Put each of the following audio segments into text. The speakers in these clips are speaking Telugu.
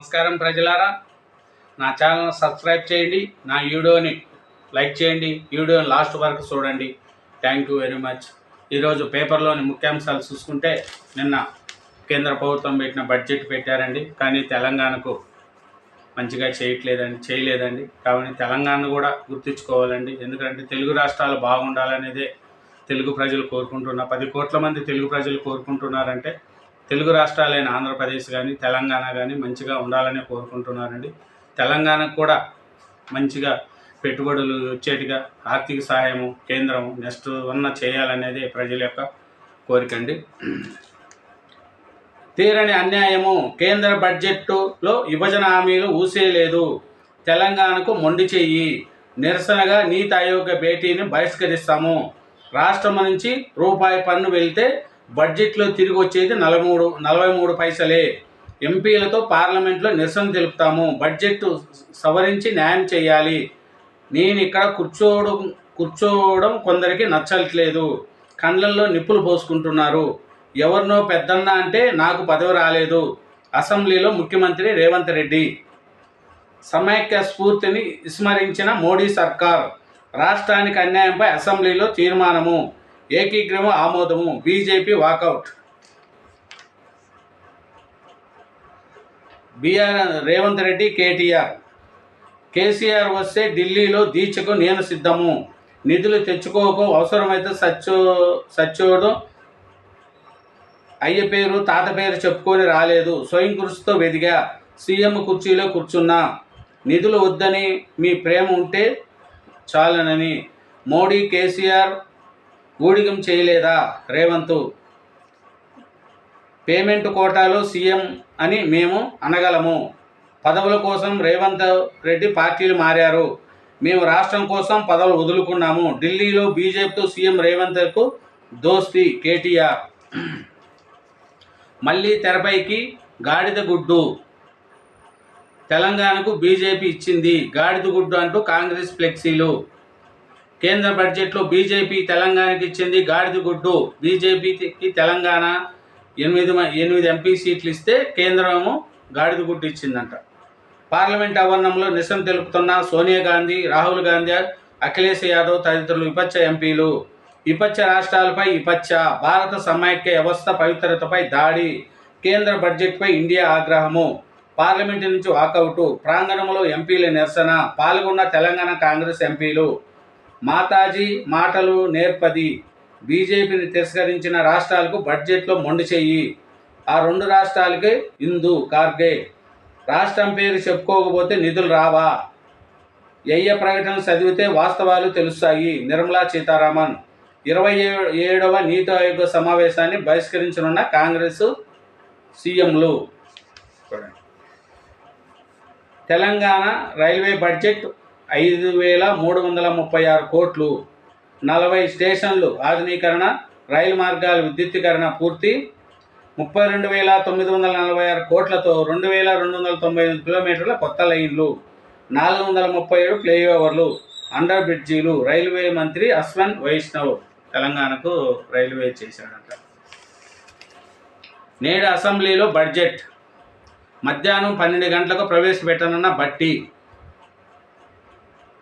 నమస్కారం ప్రజలారా. నా ఛానల్ సబ్స్క్రైబ్ చేయండి నా వీడియోని లైక్ చేయండి వీడియోని లాస్ట్ వరకు చూడండి. థ్యాంక్ యూ వెరీ మచ్ ఈరోజు పేపర్లోని ముఖ్యాంశాలు చూసుకుంటే నిన్న కేంద్ర ప్రభుత్వం పెట్టిన బడ్జెట్ పెట్టారండి. కానీ తెలంగాణకు మంచిగా చేయట్లేదండి చేయలేదండి. కాబట్టి తెలంగాణ కూడా గుర్తుంచుకోవాలండి. ఎందుకంటే తెలుగు రాష్ట్రాలు బాగుండాలనేదే తెలుగు ప్రజలు కోరుకుంటున్నారు పది కోట్ల మంది తెలుగు ప్రజలు కోరుకుంటున్నారంటే తెలుగు రాష్ట్రాలైన ఆంధ్రప్రదేశ్ కానీ తెలంగాణ కానీ మంచిగా ఉండాలని కోరుకుంటున్నారండి. తెలంగాణకు కూడా మంచిగా పెట్టుబడులు వచ్చేట్టుగా ఆర్థిక సహాయము కేంద్రం నెక్స్ట్ ఉన్న చేయాలనేది ప్రజల యొక్క కోరిక అండి. తీరని అన్యాయము కేంద్ర బడ్జెట్లో విభజన హామీలు ఊసేయలేదు తెలంగాణకు మొండి చెయ్యి. నిరసనగా నీతి ఆయోగ భేటీని బహిష్కరిస్తాము. రాష్ట్రం నుంచి రూపాయి పన్ను వెళ్తే బడ్జెట్లో తిరిగి వచ్చేది నలభై మూడు నలభై మూడు పైసలే. ఎంపీలతో పార్లమెంట్లో నిరసన తెలుపుతాము. బడ్జెట్ సవరించి న్యాయం చేయాలి. నేను ఇక్కడ కూర్చోవడం కూర్చోవడం కొందరికి నచ్చట్లేదు. కండ్లల్లో నిప్పులు పోసుకుంటున్నారు. ఎవరినో పెద్దన్న అంటే నాకు పదవి రాలేదు. అసెంబ్లీలో ముఖ్యమంత్రి రేవంత్ రెడ్డి. సమైక్య స్ఫూర్తిని విస్మరించిన మోడీ సర్కార్. రాష్ట్రానికి అన్యాయంపై అసెంబ్లీలో తీర్మానము. ఏకీగ్రమ ఆమోదము BJP walkout. BR Revanth Reddy KTR. KCR వస్తే ఢిల్లీలో దీక్షకు నేను సిద్ధము. నిధులు తెచ్చుకోకు అవసరమైతే సచ్చో సచ్చోడు అయ్య పేరు తాత పేరు చెప్పుకొని రాలేదు. స్వయం కృషితో వెదిగా సీఎం కుర్చీలో కూర్చున్నా. నిధులు వద్దని మీ ప్రేమ ఉంటే చాలనని. మోడీ కేసీఆర్ ఊడిగం చేయలేదా? రేవంత్. పేమెంట్ కోటాలో సీఎం అని మేము అనగలము. పదవుల కోసం రేవంత్ రెడ్డి పార్టీలు మారారు. మేము రాష్ట్రం కోసం పదవులు వదులుకున్నాము. ఢిల్లీలో బీజేపీతో సీఎం రేవంత్కు దోస్తి కేటీఆర్. మళ్ళీ తెరపైకి గాడిద గుడ్డు. తెలంగాణకు బీజేపీ ఇచ్చింది. గాడిద గుడ్డు అంటూ కాంగ్రెస్ ఫ్లెక్సీలు. కేంద్ర బడ్జెట్లో బీజేపీ తెలంగాణకి ఇచ్చింది గాడిద గుడ్డు. బీజేపీకి తెలంగాణ ఎనిమిది మ- ఎనిమిది ఎంపీ సీట్లు ఇస్తే కేంద్రము గాడిద గుడ్డు ఇచ్చిందంట. పార్లమెంట్ ఆవరణంలో నిరసన తెలుపుతున్న సోనియా గాంధీ రాహుల్ గాంధీ అఖిలేష్ యాదవ్ తదితరులు విపక్ష ఎంపీలు. విపక్ష రాష్ట్రాలపై విపక్ష భారత సమైక్య వ్యవస్థ పవిత్రతపై దాడి. కేంద్ర బడ్జెట్పై ఇండియా ఆగ్రహము. పార్లమెంటు నుంచి వాకౌటు. ప్రాంగణంలో ఎంపీల నిరసన. పాల్గొన్న తెలంగాణ కాంగ్రెస్ ఎంపీలు. మాతాజీ మాటలు నేర్పది. బీజేపీని తిరస్కరించిన రాష్ట్రాలకు బడ్జెట్లో మొండి చెయ్యి. ఆ రెండు రాష్ట్రాలకి ఇందు కార్గే. రాష్ట్రం పేరు చెప్పుకోకపోతే నిధులు రావా? ఎయ్య ప్రకటన చదివితే వాస్తవాలు తెలుస్తాయి. నిర్మలా సీతారామన్ ఇరవై ఏడవ నీతి ఆయోగ సమావేశాన్ని బహిష్కరించనున్న కాంగ్రెస్ సీఎంలు. తెలంగాణ రైల్వే బడ్జెట్ ఐదు వేల మూడు వందల ముప్పై ఆరు కోట్లు. నలభై స్టేషన్లు ఆధునీకరణ రైలు మార్గాల విద్యుత్తీకరణ పూర్తి. ముప్పై రెండు వేల తొమ్మిది వందల నలభై ఆరు కోట్లతో రెండు వేల రెండు వందల తొంభై ఎనిమిది కిలోమీటర్ల కొత్త లైన్లు. నాలుగు వందల ముప్పై ఏడు ఫ్లైఓవర్లు అండర్ బ్రిడ్జీలు రైల్వే మంత్రి అశ్వన్ వైష్ణవ్ తెలంగాణకు రైల్వే చేశాడంట. నేడు అసెంబ్లీలో బడ్జెట్. మధ్యాహ్నం పన్నెండు గంటలకు ప్రవేశపెట్టనున్న Bhatti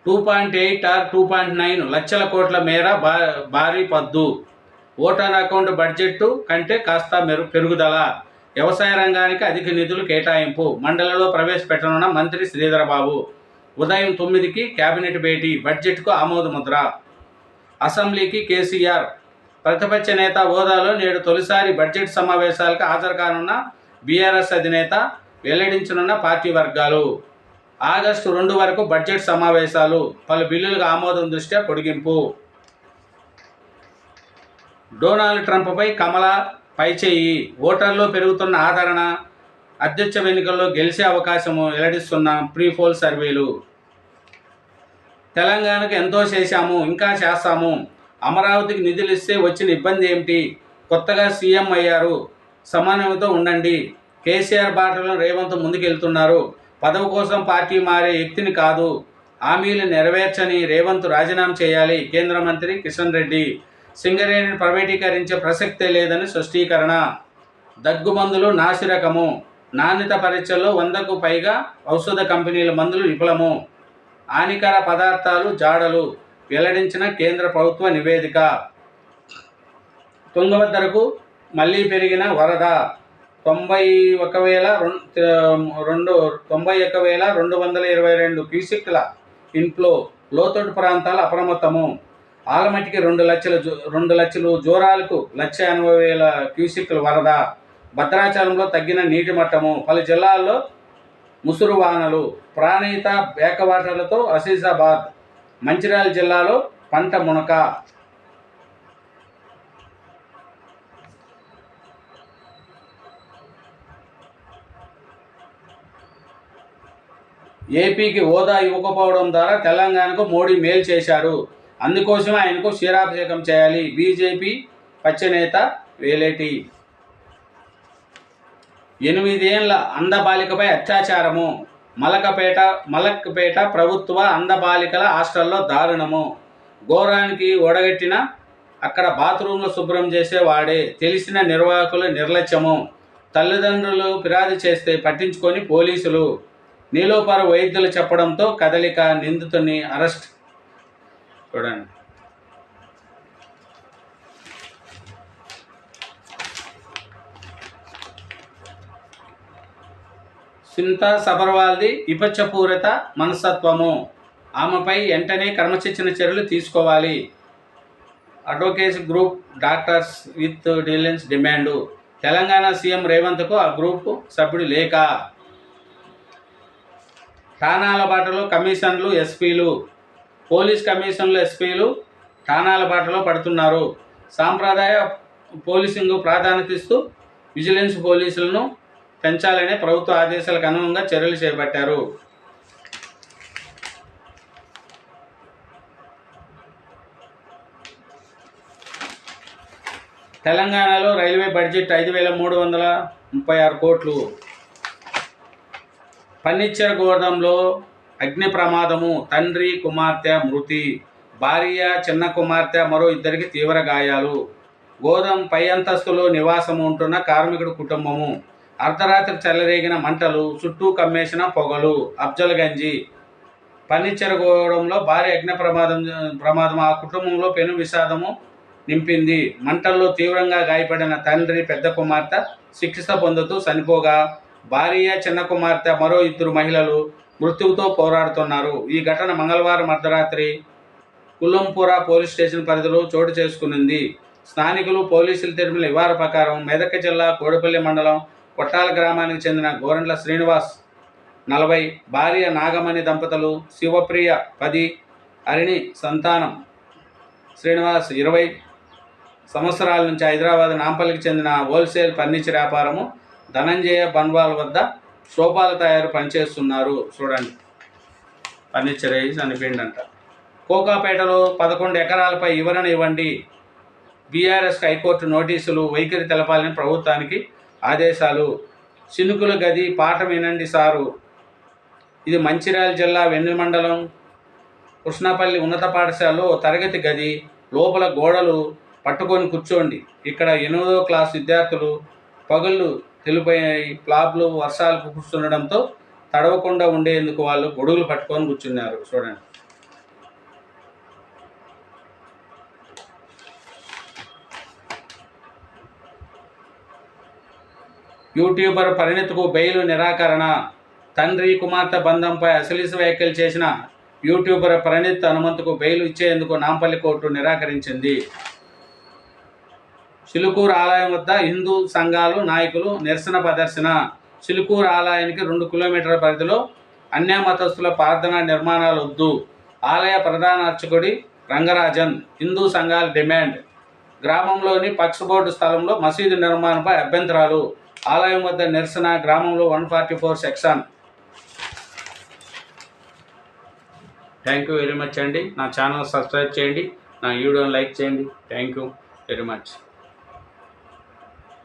two point eight or two point nine లక్షల కోట్ల మేర భా భారీ పద్దు. ఓటర్ అకౌంట్ బడ్జెట్ కంటే కాస్త మెరు పెరుగుదల. వ్యవసాయ రంగానికి అధిక నిధులు కేటాయింపు. మండలిలో ప్రవేశపెట్టనున్న మంత్రి శ్రీధరబాబు. ఉదయం తొమ్మిదికి కేబినెట్ భేటీ. బడ్జెట్కు ఆమోదముద్ర. అసెంబ్లీకి కేసీఆర్. ప్రతిపక్ష నేత హోదాలో నేడు తొలిసారి బడ్జెట్ సమావేశాలకు హాజరు కానున్న బీఆర్ఎస్ అధినేత వెల్లడించనున్న పార్టీ వర్గాలు. ఆగస్టు రెండు వరకు బడ్జెట్ సమావేశాలు. పలు బిల్లులకు ఆమోదం దృష్ట్యా పొడిగింపు. డొనాల్డ్ ట్రంప్పై కమల పైచేయి. ఓటర్లో పెరుగుతున్న ఆదరణ అధ్యక్ష ఎన్నికల్లో గెలిచే అవకాశము వెల్లడిస్తున్న ప్రీపోల్ సర్వేలు. తెలంగాణకు ఎంతో చేశాము ఇంకా చేస్తాము. అమరావతికి నిధులు ఇస్తే వచ్చిన ఇబ్బంది ఏమిటి? కొత్తగా సీఎం అయ్యారు సమన్వయంతో ఉండండి. కేసీఆర్ బాటలో రేవంత్ ముందుకెళ్తున్నారు. పదవి కోసం పార్టీ మారే వ్యక్తిని కాదు. హామీలు నెరవేర్చని రేవంత్ రాజీనామా చేయాలి. కేంద్ర మంత్రి కిషన్ రెడ్డి సింగరేణిని ప్రైవేటీకరించే ప్రసక్తే లేదని స్పష్టీకరణ. దగ్గుమందులు నాసిరకము. నాణ్యత పరీక్షల్లో వందకు పైగా ఔషధ కంపెనీల మందులు విఫలము. హానికర పదార్థాలు జాడలు వెల్లడించిన కేంద్ర ప్రభుత్వ నివేదిక. తుంగభద్రకు మళ్ళీ పెరిగిన వరద. తొంభై ఒక వేల రెండు తొంభై ఒక వేల రెండు వందల ఇరవై రెండు క్యూసిక్ల ఇన్ఫ్లో లోతట్టు ప్రాంతాలు అప్రమత్తము. ఆలమటికి రెండు లక్షల రెండు లక్షలు జోరాలకు లక్ష ఎనభై వేల క్యూసిక్ల వరద. భద్రాచలంలో తగ్గిన నీటి మట్టము. పలు జిల్లాల్లో ముసురు వానలు. ప్రాణీత బేకవాటర్లతో అసీజాబాద్ మంచిర్యాల జిల్లాలో పంట మునక. ఏపీకి హోదా ఇవ్వకపోవడం ద్వారా తెలంగాణకు మోడీ మేలు చేశారు. అందుకోసం ఆయనకు క్షీరాభిషేకం చేయాలి. బీజేపీ పచ్చనేత వేలేటి. ఎనిమిదేళ్ళ అందబాలికపై అత్యాచారము. మలకపేట మలక్పేట ప్రభుత్వ అందబాలికల హాస్టల్లో దారుణము. ఘోరానికి ఒడగట్టిన అక్కడ బాత్రూంలో శుభ్రం చేసేవాడే తెలిసిన నిర్వాహకుల నిర్లక్ష్యము. తల్లిదండ్రులు ఫిర్యాదు చేస్తే పట్టించుకొని పోలీసులు. నీలోపర వైద్యులు చెప్పడంతో కదలిక నిందితుని అరెస్ట్. చూడండి. సింత సబర్వాల్ది విపచ్చపూరిత మనస్తత్వము. ఆమెపై వెంటనే క్రమశిక్షణ చర్యలు తీసుకోవాలి. Advocacy group doctors with డిలెన్స్ demand. Telangana CM రేవంత్కు ఆ గ్రూప్ సభ్యుడు లేక. ఠాణాల బాటలో కమిషన్లు ఎస్పీలు పోలీస్ కమిషన్లు ఎస్పీలు ఠాణాల బాటలో పడుతున్నారు. సాంప్రదాయ పోలీసింగ్ ప్రాధాన్యత ఇస్తూ విజిలెన్స్ పోలీసులను పెంచాలనే ప్రభుత్వ ఆదేశాలకు అనుగుణంగా చర్యలు చేపట్టారు. తెలంగాణలో రైల్వే బడ్జెట్ ఐదు వేల మూడు వందల ముప్పై ఆరు కోట్లు. ఫర్నిచర్ గోడంలో అగ్ని ప్రమాదము తండ్రి కుమార్తె మృతి భార్య చిన్న కుమార్తె మరో ఇద్దరికి తీవ్ర గాయాలు. గోదాం పై అంతస్తులో నివాసం ఉంటున్న కార్మికుడి కుటుంబము. అర్ధరాత్రి చెలరేగిన మంటలు చుట్టూ కమ్మేసిన పొగలు అఫ్జల్ గంజి ఫర్నిచర్ గోడంలో భారీ అగ్ని ప్రమాదం ప్రమాదం. ఆ కుటుంబంలో పెను విషాదము నింపింది. మంటల్లో తీవ్రంగా గాయపడిన తండ్రి పెద్ద కుమార్తె చికిత్స పొందుతూ చనిపోగా భార్య చిన్న కుమార్తె మరో ఇద్దరు మహిళలు మృత్యువుతో పోరాడుతున్నారు. ఈ ఘటన మంగళవారం అర్ధరాత్రి కుల్లంపురా పోలీస్ స్టేషన్ పరిధిలో చోటు చేసుకునింది. స్థానికులు పోలీసులు తెలిపిన ఇవ్వాల ప్రకారం మెదక్ జిల్లా కోడిపల్లి మండలం కొట్టాల గ్రామానికి చెందిన గోరంట్ల శ్రీనివాస్ నలభై భార్య నాగమణి దంపతులు శివప్రియ పది అరిణి సంతానం శ్రీనివాస్ ఇరవై సంవత్సరాల నుంచి హైదరాబాద్ నాంపల్లికి చెందిన హోల్సేల్ ఫర్నిచర్ వ్యాపారము ధనంజయ బన్వాల్ వద్ద సోపాల తయారు పనిచేస్తున్నారు. చూడండి. ఫర్నిచర్ వేసి చనిపోయిందంట కోకాపేటలో పదకొండు ఎకరాలపై వివరణ ఇవ్వండి. బీఆర్ఎస్ హైకోర్టు నోటీసులు వైఖరి తెలపాలని ప్రభుత్వానికి ఆదేశాలు. చినుకుల గది పాట వినండి సారు. ఇది మంచిర్యాల జిల్లా వెన్నెల మండలం కృష్ణపల్లి ఉన్నత పాఠశాలలో తరగతి గది. లోపల గోడలు పట్టుకొని కూర్చోండి. ఇక్కడ ఎనిమిదో క్లాస్ విద్యార్థులు పగుళ్ళు తెలుపై ప్లాబ్లు వర్షాలు కురుస్తుండడంతో తడవకుండా ఉండేందుకు వాళ్ళు గొడుగులు పట్టుకొని కూర్చున్నారు. చూడండి. యూట్యూబర్ పరిణితికు బెయిల్ నిరాకరణ. తండ్రి కుమార్తె బంధంపై అశ్లీల వ్యాఖ్యలు చేసిన యూట్యూబర్ పరిణిత్ హనుమంతుకు బెయిల్ ఇచ్చేందుకు నాంపల్లి కోర్టు నిరాకరించింది. చిలుకూరు ఆలయం వద్ద హిందూ సంఘాలు నాయకులు నిరసన ప్రదర్శన. చిలుకూరు ఆలయానికి రెండు కిలోమీటర్ల పరిధిలో అన్య మతస్థుల ప్రార్థనా నిర్మాణాలు వద్దు. ఆలయ ప్రధాన అర్చకుడి రంగరాజన్ హిందూ సంఘాల డిమాండ్. గ్రామంలోని పక్ష బోర్డు స్థలంలో మసీదు నిర్మాణంపై అభ్యంతరాలు. ఆలయం వద్ద నిరసన గ్రామంలో one forty four section. Thank you very much అండి. నా ఛానల్ సబ్స్క్రైబ్ చేయండి. నా వీడియోని లైక్ చేయండి. Thank you very much.